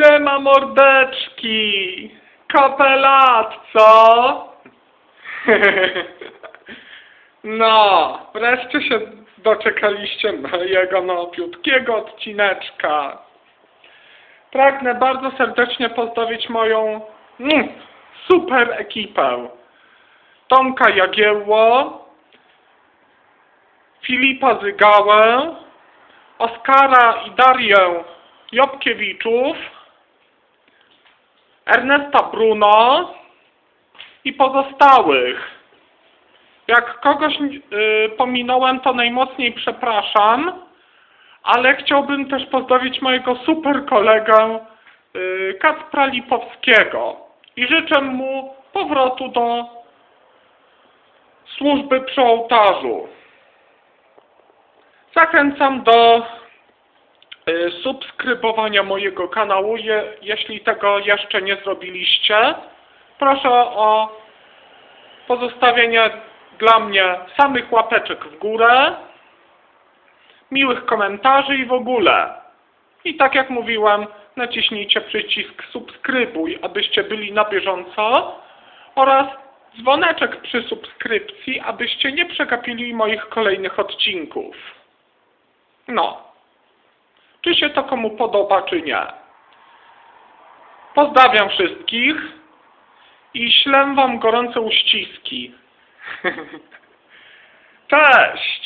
Siema mordeczki! Kapelat, co? No, wreszcie się doczekaliście mojego nowiutkiego odcineczka. Pragnę bardzo serdecznie pozdrowić moją mm, super ekipę. Tomka Jagiełło, Filipa Zygałę, Oskara i Darię Jobkiewiczów, Ernesta Bruno i pozostałych. Jak kogoś y, pominąłem, to najmocniej przepraszam, ale chciałbym też pozdrowić mojego super kolegę y, Kacpra Lipowskiego i życzę mu powrotu do służby przy ołtarzu. Zachęcam do subskrybowania mojego kanału, je, jeśli tego jeszcze nie zrobiliście. Proszę o pozostawienie dla mnie samych łapeczek w górę, miłych komentarzy i w ogóle. I tak jak mówiłem, naciśnijcie przycisk subskrybuj, abyście byli na bieżąco oraz dzwoneczek przy subskrypcji, abyście nie przegapili moich kolejnych odcinków. No. Czy się to komu podoba, czy nie. Pozdrawiam wszystkich i ślę wam gorące uściski. Cześć!